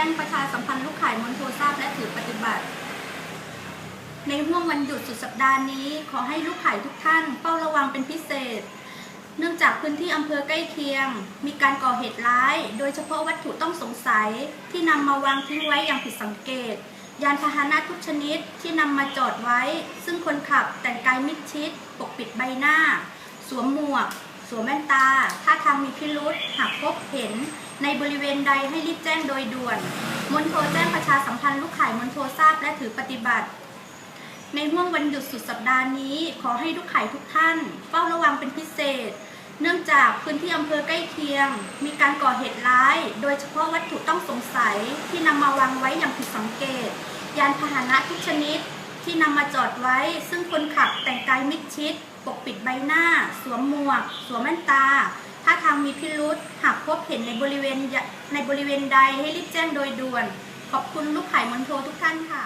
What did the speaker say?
้งประชาสัมพันธ์ลูกขายมณฑลทราบและถือปฏิบัติ ในห่วงวันหยุดสุดสัปดาห์นี้ ขอให้ลูกขายทุกท่านเฝ้าระวังเป็นพิเศษ เนื่องจากพื้นที่อำเภอใกล้เคียง มีการก่อเหตุร้าย โดยเฉพาะวัตถุต้องสงสัยที่นำมาวางทิ้งไว้อย่างผิดสังเกต ยานพาหนะทุกชนิดที่นำมาจอดไว้ ซึ่งคนขับแต่งกายมิดชิด ปกปิดใบหน้า สวมหมวก สวมแว่นตา ท่าทางมีพิรุษหากพบเห็นในบริเวณใดให้รีบแจ้งโดยด่วน มณฑลแจ้งประชาสัมพันธ์ลูกขายมณฑลทราบและถือปฏิบัติ ในห่วงวันหยุดสุดสัปดาห์นี้ ขอให้ลูกขายทุกท่าน เฝ้าระวังเป็นพิเศษ เนื่องจากพื้นที่อำเภอใกล้เคียง มีการก่อเหตุร้าย โดยเฉพาะวัตถุต้องสงสัยที่นำมาวางไว้อย่างผิดสังเกต ยานพาหนะทุกชนิด ที่นำมาจอดไว้ ซึ่งคนขับแต่งกายมิดชิด ปกปิดใบหน้า สวมหมวก สวมแว่นตาท่าทางมีพิรุษหากพบเห็นในบริเวณในบริเวณใดให้รีบแจ้งโดยด่วน ขอบคุณลูกขายมณฑลทุกท่านค่ะ